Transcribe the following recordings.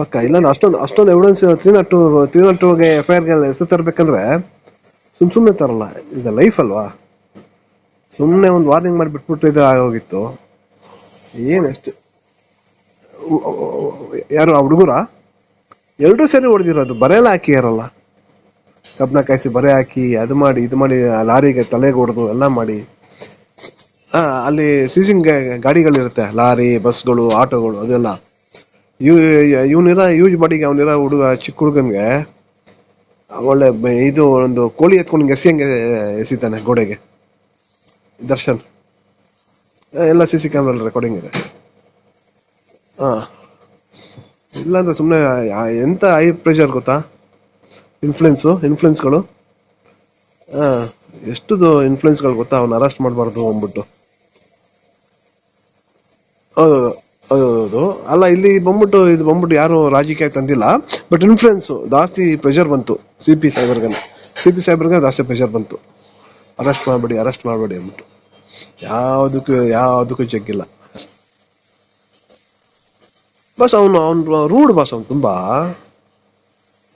ಪಕ್ಕ. ಇಲ್ಲ ಅಷ್ಟೊಂದು ಅಷ್ಟೊಂದು evidence three not two three not ಟೂಗೆ F I ಆರ್ಗೆ ಹೆಸರು ತರಬೇಕಂದ್ರೆ ಸುಮ್ ಸುಮ್ಮನೆ ತರಲ್ಲ. ಇದು ಲೈಫ್ ಅಲ್ವಾ? ಸುಮ್ಮನೆ ಒಂದು ವಾರ್ನಿಂಗ್ ಮಾಡಿ ಬಿಟ್ಬಿಟ್ಟಿದ್ರೆ ಆಗೋಗಿತ್ತು. ಏನಷ್ಟು ಯಾರು, ಆ ಹುಡುಗರ? ಎಲ್ಲರೂ ಸೇರಿ ಹೊಡೆದಿರೋದು. ಬರೆಯಲ್ಲ ಹಾಕಿಯಾರಲ್ಲ ಕಬ್ಬನ ಕಾಯಿಸಿ ಬರೆ ಹಾಕಿ, ಅದು ಮಾಡಿ, ಇದು ಮಾಡಿ, ಆ ಲಾರಿಗೆ ತಲೆಗೆ ಹೊಡೆದು ಎಲ್ಲ ಮಾಡಿ. ಅಲ್ಲಿ ಸೀಸಿಂಗ್ ಗಾಡಿಗಳಿರುತ್ತೆ. ಲಾರಿ, ಬಸ್ಗಳು, ಆಟೋಗಳು, ಅದೆಲ್ಲ. ಇವ್ ಇವನಿರ ಯೂಸ್ ಮಾಡಿ ಅವನಿರ ಹುಡುಗ ಚಿಕ್ಕ ಹುಡುಗನ್ಗೆ ಒಳ್ಳೆ ಇದು ಒಂದು ಕೋಳಿ ಎತ್ಕೊಂಡು ಎಸಿ ಹಂಗೆ ಎಸಿತಾನೆ ಗೋಡೆಗೆ. ದರ್ಶನ್. ಎಲ್ಲ ಸಿ ಸಿ ಕ್ಯಾಮ್ರಾ ರೆಕಾರ್ಡಿಂಗ್ ಇದೆ. ಹಾ ಇಲ್ಲಾಂದ್ರೆ ಸುಮ್ಮನೆ ಎಂತ ಹೈ ಪ್ರೆಷರ್ ಗೊತ್ತಾ? ಇನ್ಫ್ಲುಯೆನ್ಸು ಇನ್ಫ್ಲುಯೆನ್ಸ್ಗಳು ಹಾಂ ಎಷ್ಟು ಇನ್ಫ್ಲುಯೆನ್ಸ್ಗಳು ಗೊತ್ತಾ? ಅವ್ನು ಅರೆಸ್ಟ್ ಮಾಡಬಾರ್ದು ಅಂದ್ಬಿಟ್ಟು. ಹೌದು ಹೌದು ಅಲ್ಲ, ಇಲ್ಲಿ ಬಂದ್ಬಿಟ್ಟು ಇದು ಬಂದ್ಬಿಟ್ಟು ಯಾರು ರಾಜಕೀಯ ತಂದಿಲ್ಲ. ಬಟ್ ಇನ್ಫ್ಲೂಯೆನ್ಸ್ ಜಾಸ್ತಿ ಪ್ರೆಷರ್ ಬಂತು ಸಿ ಪಿ ಸೈಬರ್ಗನ ಸಿ ಪಿ ಸೈಬರ್ಗ ಜಾಸ್ತಿ ಪ್ರೆಷರ್ ಬಂತು. ಅರೆಸ್ಟ್ ಮಾಡಬೇಡಿ ಅರೆಸ್ಟ್ ಮಾಡಬೇಡಿ ಅಂದ್ಬಿಟ್ಟು. ಯಾವುದಕ್ಕೂ ಯಾವುದಕ್ಕೂ ಜಗ್ಗಿಲ್ಲ ಬಸ್ ಅವನು ಅವನು ರೂಡ್ ಬಸ್ ಅವ್ನು ತುಂಬಾ.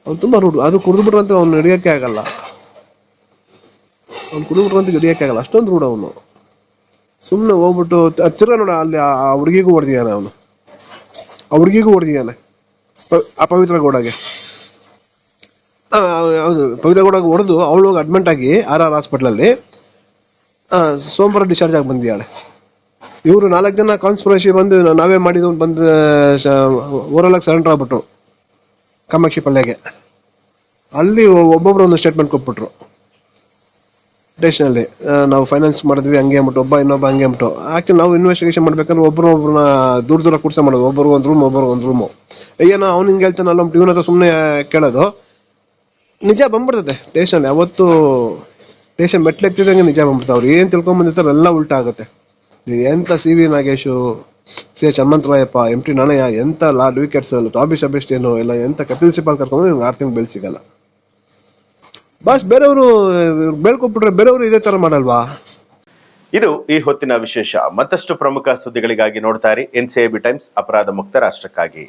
ಅವ್ನು ತುಂಬಾ ರೂಡ್ ಅದು ಕುಡಿದ್ಬಿಟ್ರಂತ ಅವ್ನು ಹಿಡಿಯೋಕ್ಕೆ ಆಗಲ್ಲ. ಅವ್ನು ಕುಡಿದ್ಬಿಟ್ರಂತ ಹಿಡಿಯೋಕ್ಕಾಗಲ್ಲ ಅಷ್ಟೊಂದು ರೂಡ್ ಅವನು. ಸುಮ್ಮನೆ ಹೋಗ್ಬಿಟ್ಟು ಹತ್ತಿರ ನೋಡ, ಅಲ್ಲಿ ಆ ಹುಡುಗಿಗೂ ಹೊಡೆದಿದ್ದಾನೆ ಅವನು. ಆ ಹುಡುಗಿಗೂ ಹೊಡೆದಿದ್ದಾನೆ ಆ ಪವಿತ್ರ ಗೌಡಗೆ. ಹೌದು, ಪವಿತ್ರ ಗೌಡಗೆ ಹೊಡೆದು ಅವಳು ಹೋಗಿ ಅಡ್ಮಿಂಟ್ ಆಗಿ ಆರ್ ಆರ್ ಹಾಸ್ಪಿಟ್ಲಲ್ಲಿ ಸೋಮವಾರ ಡಿಸ್ಚಾರ್ಜ್ ಆಗಿ ಬಂದಿದ್ದಾಳೆ. ಇವರು ನಾಲ್ಕು ಜನ ಕಾನ್ಸ್ಪಿರಸಿ ಬಂದು ನಾವೇ ಮಾಡಿದ್ದು ಬಂದು ಓರಲಾಗಿ ಸರೆಂಡರ್ ಆಗ್ಬಿಟ್ರು. ಕಾಮಾಕ್ಷಿ ಪಲ್ಯಗೆ. ಅಲ್ಲಿ ಒಬ್ಬೊಬ್ರು ಒಂದು ಸ್ಟೇಟ್ಮೆಂಟ್ ಕೊಟ್ಬಿಟ್ರು. ಸ್ಟೇಷನಲ್ಲಿ ನಾವು ಫೈನಾನ್ಸ್ ಮಾಡಿದ್ವಿ ಹಂಗೆ ಅಂದ್ಬಿಟ್ಟು, ಒಬ್ಬ ಇನ್ನೊಬ್ಬ ಹಂಗೆ ಅಂದ್ಬಿಟ್ಟು. ಆಕ್ಚುಲಿ ನಾವು ಇನ್ವೆಸ್ಟಿಗೇಷನ್ ಮಾಡ್ಬೇಕಂದ್ರೆ ಒಬ್ಬರು ಒಬ್ರನ್ನ ದೂರ ದೂರ ಕೂರ್ಸ ಮಾಡೋದು. ಒಬ್ಬರು ಒಂದು ರೂಮ್ ಒಬ್ಬರು ಒಂದು ರೂಮು ಏನೋ ಅವ್ನು ಹಿಂಗೆ ಹೇಳ್ತಾನಲ್ಲ ಅಲ್ಲ ಇವನ ಹತ್ರ ಸುಮ್ಮನೆ ಕೇಳೋದು. ನಿಜ ಬಂದ್ಬಿಡ್ತದೆ ಸ್ಟೇಷನ್ ಯಾವತ್ತು ಸ್ಟೇಷನ್ ಮೆಟ್ಲೆಕ್ತಿದಂಗೆ ನಿಜ ಬಂದ್ಬಿಡ್ತಾವೆ ಅವ್ರು ಏನು ತಿಳ್ಕೊಂಬಂದಿರ್ತಾರೆ ಎಲ್ಲ ಉಲ್ಟಾ ಆಗುತ್ತೆ. ಎಂಥ C V Nagesh, C H Hanumantharayappa M T Nanaiah, ಎಂತ ಲಾ ವಿಕೆಟ್ಸ್ ಟಾಬಿ ಸಬೆಸ್ಟೇನು ಎಲ್ಲ ಎಂತ ಕಪಿಲ್ ಸಿಪಾಲ್ ಕರ್ಕೊಂಡು ನಿಮ್ಗೆ ಆರು ತಿಂಗಳು ಬೆಳೆ ಸಿಗಲ್ಲ. ಬಾಸ್, ಬೇರೆಯವರು ಬೆಳ್ಕೊಟ್ಬಿಟ್ರೆ ಬೇರೆಯವರು ಇದೇ ತರ ಮಾಡಲ್ವಾ? ಇದು ಈ ಹೊತ್ತಿನ ವಿಶೇಷ. ಮತ್ತಷ್ಟು ಪ್ರಮುಖ ಸುದ್ದಿಗಳಿಗಾಗಿ ನೋಡ್ತಾ ಇರಿ. ಎನ್ ಬಿ ಟೈಮ್ಸ್, ಅಪರಾಧ ಮುಕ್ತ ರಾಷ್ಟ್ರಕ್ಕಾಗಿ.